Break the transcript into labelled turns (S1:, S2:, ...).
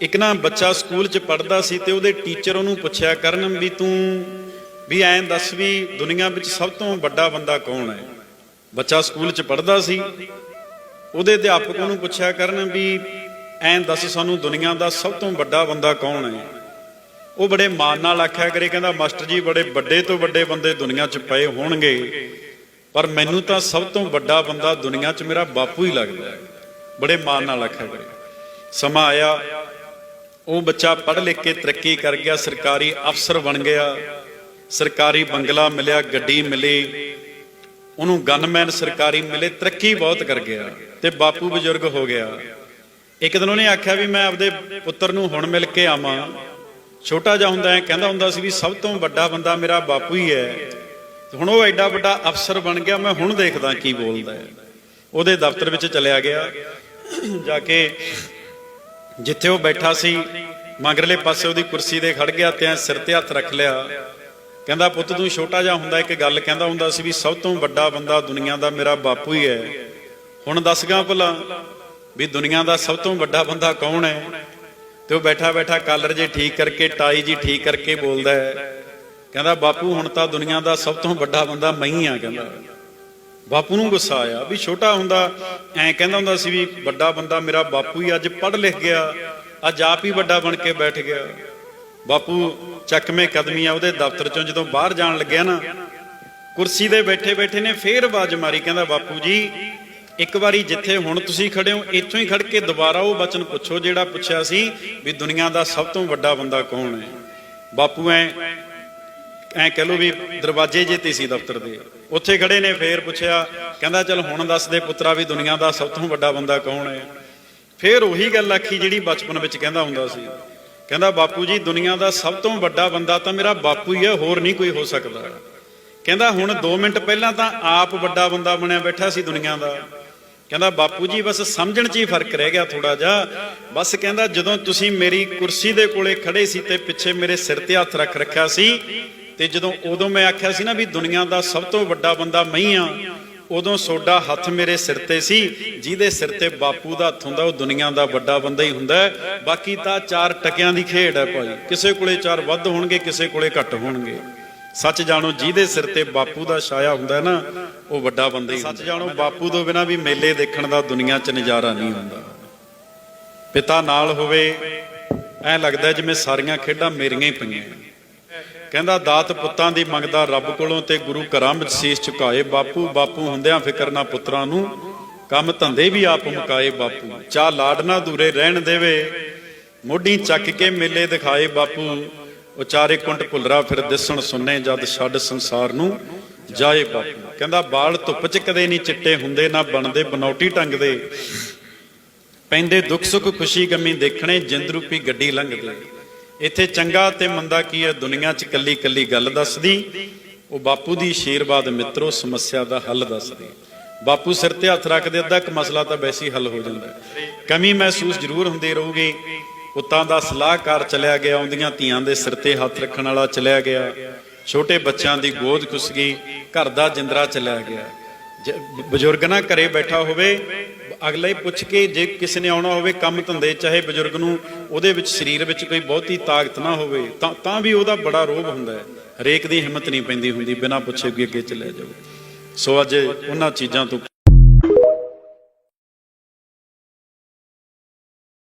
S1: ਇੱਕ ਨਾ ਬੱਚਾ ਸਕੂਲ 'ਚ ਪੜ੍ਹਦਾ ਸੀ ਤੇ ਉਹਦੇ ਟੀਚਰ ਉਹਨੂੰ ਪੁੱਛਿਆ, ਕਰਨ ਵੀ ਤੂੰ ਵੀ ਐਂ ਦੱਸ ਵੀ ਦੁਨੀਆ ਵਿੱਚ ਸਭ ਤੋਂ ਵੱਡਾ ਬੰਦਾ ਕੌਣ ਹੈ? ਬੱਚਾ ਸਕੂਲ 'ਚ ਪੜ੍ਹਦਾ ਸੀ। ਉਹਦੇ ਅਧਿਆਪਕ ਉਹਨੂੰ ਪੁੱਛਿਆ, ਕਰਨ ਵੀ ਐਂ ਦੱਸ ਸਾਨੂੰ ਦੁਨੀਆ ਦਾ ਸਭ ਤੋਂ ਵੱਡਾ ਬੰਦਾ ਕੌਣ ਹੈ? ਉਹ ਬੜੇ ਮਾਣ ਨਾਲ ਆਖਿਆ ਕਰੇ, ਕਹਿੰਦਾ, ਮਾਸਟਰ ਜੀ, ਬੜੇ ਵੱਡੇ ਤੋਂ ਵੱਡੇ ਬੰਦੇ ਦੁਨੀਆ 'ਚ ਪਏ ਹੋਣਗੇ, ਪਰ ਮੈਨੂੰ ਤਾਂ ਸਭ ਤੋਂ ਵੱਡਾ ਬੰਦਾ ਦੁਨੀਆ 'ਚ ਮੇਰਾ ਬਾਪੂ ਹੀ ਲੱਗਦਾ ਬੜੇ ਮਾਣ ਨਾਲ ਆਖਿਆ ਕਰੇ। ਸਮਾਂ ਆਇਆ ਉਹ ਬੱਚਾ ਪੜ੍ਹ ਲਿਖ ਕੇ ਤਰੱਕੀ ਕਰ ਗਿਆ, ਸਰਕਾਰੀ ਅਫਸਰ ਬਣ ਗਿਆ, ਸਰਕਾਰੀ ਬੰਗਲਾ ਮਿਲਿਆ, ਗੱਡੀ ਮਿਲੀ, ਉਹਨੂੰ ਗਨਮੈਨ ਸਰਕਾਰੀ ਮਿਲੇ, ਤਰੱਕੀ ਬਹੁਤ ਕਰ ਗਿਆ ਤੇ ਬਾਪੂ ਬਜ਼ੁਰਗ ਹੋ ਗਿਆ। ਇੱਕ ਦਿਨ ਉਹਨੇ ਆਖਿਆ ਵੀ ਮੈਂ ਆਪਦੇ ਪੁੱਤਰ ਨੂੰ ਹੁਣ ਮਿਲ ਕੇ ਆਵਾਂ। ਛੋਟਾ ਜਿਹਾ ਹੁੰਦਾ ਐ ਕਹਿੰਦਾ ਹੁੰਦਾ ਸੀ ਵੀ ਸਭ ਤੋਂ ਵੱਡਾ ਬੰਦਾ ਮੇਰਾ ਬਾਪੂ ਹੀ ਹੈ। ਹੁਣ ਉਹ ਐਡਾ ਵੱਡਾ ਅਫਸਰ ਬਣ ਗਿਆ, ਮੈਂ ਹੁਣ ਦੇਖਦਾ ਕੀ ਬੋਲਦਾ ਹੈ। ਉਹਦੇ ਦਫ਼ਤਰ ਵਿੱਚ ਚਲਿਆ ਗਿਆ। ਜਾ ਕੇ ਜਿੱਥੇ ਉਹ ਬੈਠਾ ਸੀ, ਮਗਰਲੇ ਪਾਸੇ ਉਹਦੀ ਕੁਰਸੀ ਦੇ ਖੜ ਗਿਆ ਤੇ ਐਂ ਸਿਰ ਤੇ ਹੱਥ ਰੱਖ ਲਿਆ। ਕਹਿੰਦਾ, ਪੁੱਤ, ਤੂੰ ਛੋਟਾ ਜਿਹਾ ਹੁੰਦਾ, ਇੱਕ ਗੱਲ ਕਹਿੰਦਾ ਹੁੰਦਾ ਸੀ ਵੀ ਸਭ ਤੋਂ ਵੱਡਾ ਬੰਦਾ ਦੁਨੀਆ ਦਾ ਮੇਰਾ ਬਾਪੂ ਹੀ ਹੈ। ਹੁਣ ਦੱਸ ਗਾ ਭਲਾ ਵੀ ਦੁਨੀਆ ਦਾ ਸਭ ਤੋਂ ਵੱਡਾ ਬੰਦਾ ਕੌਣ ਹੈ? ਤੇ ਉਹ ਬੈਠਾ ਬੈਠਾ ਕਾਲਰ ਜੇ ਠੀਕ ਕਰਕੇ, ਟਾਈ ਜੀ ਠੀਕ ਕਰਕੇ ਬੋਲਦਾ ਹੈ। ਕਹਿੰਦਾ, ਬਾਪੂ, ਹੁਣ ਤਾਂ ਦੁਨੀਆ ਦਾ ਸਭ ਤੋਂ ਵੱਡਾ ਬੰਦਾ ਮੈਂ ਹੀ ਆ ਕਹਿੰਦਾ। ਬਾਪੂ ਨੂੰ ਗੁੱਸਾ ਆਇਆ ਵੀ ਛੋਟਾ ਹੁੰਦਾ, ਐਂ ਕਹਿੰਦਾ ਹੁੰਦਾ ਸੀ ਵੀ ਵੱਡਾ ਬੰਦਾ ਮੇਰਾ ਬਾਪੂ ਹੀ ਅੱਜ ਪੜ੍ਹ ਲਿਖ ਗਿਆ, ਅੱਜ ਆਪ ਹੀ ਵੱਡਾ ਬਣ ਕੇ ਬੈਠ ਗਿਆ। ਬਾਪੂ ਚੱਕਵੇਂ ਕਦਮੀਆਂ ਉਹਦੇ ਦਫ਼ਤਰ ਚੋਂ ਜਦੋਂ ਬਾਹਰ ਜਾਣ ਲੱਗਿਆ ਨਾ, ਕੁਰਸੀ ਦੇ ਬੈਠੇ ਬੈਠੇ ਨੇ ਫੇਰ ਆਵਾਜ਼ ਮਾਰੀ, ਕਹਿੰਦਾ ਬਾਪੂ ਜੀ, ਇੱਕ ਵਾਰੀ ਜਿੱਥੇ ਹੁਣ ਤੁਸੀਂ ਖੜੇ ਹੋ, ਇੱਥੋਂ ਹੀ ਖੜ ਕੇ ਦੁਬਾਰਾ ਉਹ ਬਚਨ ਪੁੱਛੋ ਜਿਹੜਾ ਪੁੱਛਿਆ ਸੀ ਵੀ ਦੁਨੀਆ ਦਾ ਸਭ ਤੋਂ ਵੱਡਾ ਬੰਦਾ ਕੌਣ ਹੈ? ਬਾਪੂ ਐ ਐ ਕਹਿ ਲੋ ਵੀ ਦਰਵਾਜ਼ੇ ਜੇ ਤੇ ਸੀ ਦਫ਼ਤਰ ਦੇ। ਉੱਥੇ ਖੜੇ ਨੇ, ਫੇਰ ਪੁੱਛਿਆ, ਕਹਿੰਦਾ, ਚਲ ਹੁਣ ਦੱਸ ਦੇ ਪੁੱਤਰਾ ਵੀ ਦੁਨੀਆ ਦਾ ਸਭ ਤੋਂ ਵੱਡਾ ਬੰਦਾ ਕੌਣ ਹੈ? ਫੇਰ ਉਹੀ ਗੱਲ ਆਖੀ ਜਿਹੜੀ ਬਚਪਨ ਵਿੱਚ ਕਹਿੰਦਾ ਹੁੰਦਾ ਸੀ। ਕਹਿੰਦਾ, ਬਾਪੂ ਜੀ, ਦੁਨੀਆ ਦਾ ਸਭ ਤੋਂ ਵੱਡਾ ਬੰਦਾ ਤਾਂ ਮੇਰਾ ਬਾਪੂ ਹੀ ਹੈ, ਹੋਰ ਨਹੀਂ ਕੋਈ ਹੋ ਸਕਦਾ। ਕਹਿੰਦਾ, ਹੁਣ 2 ਮਿੰਟ ਪਹਿਲਾਂ ਤਾਂ ਆਪ ਵੱਡਾ ਬੰਦਾ ਬਣਿਆ ਬੈਠਾ ਸੀ ਦੁਨੀਆ ਦਾ। ਕਹਿੰਦਾ, ਬਾਪੂ ਜੀ, ਬਸ ਸਮਝਣ 'ਚ ਹੀ ਫ਼ਰਕ ਰਹਿ ਗਿਆ ਥੋੜਾ ਜਿਹਾ। ਬਸ ਕਹਿੰਦਾ, ਜਦੋਂ ਤੁਸੀਂ ਮੇਰੀ ਕੁਰਸੀ ਦੇ ਕੋਲੇ ਖੜੇ ਸੀ ਤੇ ਪਿੱਛੇ ਮੇਰੇ ਸਿਰ ਤੇ ਹੱਥ ਰੱਖ ਰੱਖਿਆ ਸੀ ਤੇ ਜਦੋਂ ਉਦੋਂ ਮੈਂ ਆਖਿਆ ਸੀ ਨਾ ਵੀ ਦੁਨੀਆ ਦਾ ਸਭ ਤੋਂ ਵੱਡਾ ਬੰਦਾ ਮੈਂ ਹੀ ਆ ਉਦੋਂ ਸੋਡਾ ਹੱਥ ਮੇਰੇ ਸਿਰ ਤੇ ਸੀ, ਜਿਹਦੇ ਸਿਰ ਤੇ ਬਾਪੂ ਦਾ ਹੱਥ ਹੁੰਦਾ, ਉਹ ਦੁਨੀਆ ਦਾ ਵੱਡਾ ਬੰਦਾ ਹੀ ਹੁੰਦਾ ਬਾਕੀ ਤਾਂ ਚਾਰ ਟਕਿਆਂ ਦੀ ਖੇਡ ਹੈ ਭਾਈ। ਕਿਸੇ ਕੋਲੇ ਚਾਰ ਵੱਧ ਹੋਣਗੇ, ਕਿਸੇ ਕੋਲੇ ਘੱਟ ਹੋਣਗੇ। ਸੱਚ ਜਾਣੋ, ਜਿਹਦੇ ਸਿਰ ਤੇ ਬਾਪੂ ਦਾ ਛਾਇਆ ਹੁੰਦਾ ਨਾ, ਉਹ ਵੱਡਾ ਬੰਦਾ ਹੀ ਸੱਚ ਜਾਣੋ, ਬਾਪੂ ਤੋਂ ਬਿਨਾ ਵੀ ਮੇਲੇ ਦੇਖਣ ਦਾ ਦੁਨੀਆ 'ਚ ਨਜ਼ਾਰਾ ਨਹੀਂ ਹੁੰਦਾ। ਪਿਤਾ ਨਾਲ ਹੋਵੇ, ਐ ਲੱਗਦਾ ਜਿਵੇਂ ਸਾਰੀਆਂ ਖੇਡਾਂ ਮੇਰੀਆਂ ਹੀ ਪਈਆਂ ਕਹਿੰਦਾ ਦਾਤ ਪੁੱਤਾਂ ਦੀ ਮੰਗਦਾ ਰੱਬ ਕੋਲੋਂ ਤੇ ਗੁਰੂ ਘਰਾਂ ਵਿੱਚ ਸੀਸ ਝੁਕਾਏ ਬਾਪੂ ਬਾਪੂ ਹੁੰਦਿਆਂ ਫਿਕਰ ਨਾ ਪੁੱਤਰਾਂ ਨੂੰ, ਕੰਮ ਧੰਦੇ ਵੀ ਆਪ ਮੁਕਾਏ ਬਾਪੂ। ਚਾਹ ਲਾਡ ਨਾ ਦੂਰੇ ਰਹਿਣ ਦੇਵੇ, ਮੋਢੀ ਚੱਕ ਕੇ ਮੇਲੇ ਦਿਖਾਏ ਬਾਪੂ। ਉਚਾਰੇ ਕੁੰਟ ਭੁੱਲਰਾ ਫਿਰ ਦਿਸਣ ਸੁਨੇ ਜਦ ਛੱਡ ਸੰਸਾਰ ਨੂੰ ਜਾਏ ਬਾਪੂ। ਕਹਿੰਦਾ ਬਾਲ ਧੁੱਪ ਚ ਕਦੇ ਨਹੀਂ ਚਿੱਟੇ ਹੁੰਦੇ, ਨਾ ਬਣਦੇ ਬਨੌਟੀ ਟੰਗਦੇ ਪੈਂਦੇ ਦੁੱਖ ਸੁੱਖ ਖੁਸ਼ੀ ਗਮੀ ਦੇਖਣੇ, ਜਿੰਦ ਰੂਪੀ ਗੱਡੀ ਲੰਘਦੇ। ਇੱਥੇ ਚੰਗਾ ਤੇ ਮੰਦਾ ਕੀ ਹੈ? ਦੁਨੀਆ 'ਚ ਕੱਲੀ ਕੱਲੀ ਗੱਲ ਦੱਸਦੀ। ਉਹ ਬਾਪੂ ਦੀ ਆਸ਼ੀਰਵਾਦ ਮਿੱਤਰੋ, ਸਮੱਸਿਆ ਦਾ ਹੱਲ ਦੱਸਦੀ। ਬਾਪੂ ਸਿਰ ਤੇ ਹੱਥ ਰੱਖਦੇ, ਅੱਧਾ ਇੱਕ ਮਸਲਾ ਤਾਂ ਵੈਸੇ ਹੀ ਹੱਲ ਹੋ ਜਾਂਦਾ ਕਮੀ ਮਹਿਸੂਸ ਜ਼ਰੂਰ ਹੁੰਦੀ ਰਹੂਗੀ। ਪੁੱਤਾਂ ਦਾ ਸਲਾਹਕਾਰ ਚਲਿਆ ਗਿਆ ਆਉਂਦੀਆਂ ਧੀਆਂ ਦੇ ਸਿਰ ਤੇ ਹੱਥ ਰੱਖਣ ਵਾਲਾ ਚਲਿਆ ਗਿਆ। ਛੋਟੇ ਬੱਚਿਆਂ ਦੀ ਗੋਦ ਖੁੱਸ ਗਈ, ਘਰ ਦਾ ਜਿੰਦਰਾ ਚਲਿਆ ਗਿਆ। ਬਜ਼ੁਰਗ ਨਾ ਘਰੇ ਬੈਠਾ ਹੋਵੇ, ਅਗਲਾ ਹੀ ਪੁੱਛ ਕੇ ਜੇ ਕਿਸੇ ਨੇ ਆਉਣਾ ਹੋਵੇ ਕੰਮ ਧੰਦੇ, ਚਾਹੇ ਬਜ਼ੁਰਗ ਨੂੰ ਉਹਦੇ ਵਿੱਚ ਸਰੀਰ ਵਿੱਚ ਕੋਈ ਬਹੁਤੀ ਤਾਕਤ ਨਾ ਹੋਵੇ, ਤਾਂ ਤਾਂ ਵੀ ਉਹਦਾ ਬੜਾ ਰੋਗ ਹੁੰਦਾ ਹੈ। ਹਰੇਕ ਦੀ ਹਿੰਮਤ ਨਹੀਂ ਪੈਂਦੀ ਹੁੰਦੀ, ਬਿਨਾਂ ਪੁੱਛੇ ਵੀ ਅੱਗੇ ਚੱਲਿਆ ਜਾਵੇ ਸੋ ਅੱਜ ਉਹਨਾਂ ਚੀਜ਼ਾਂ ਤੋਂ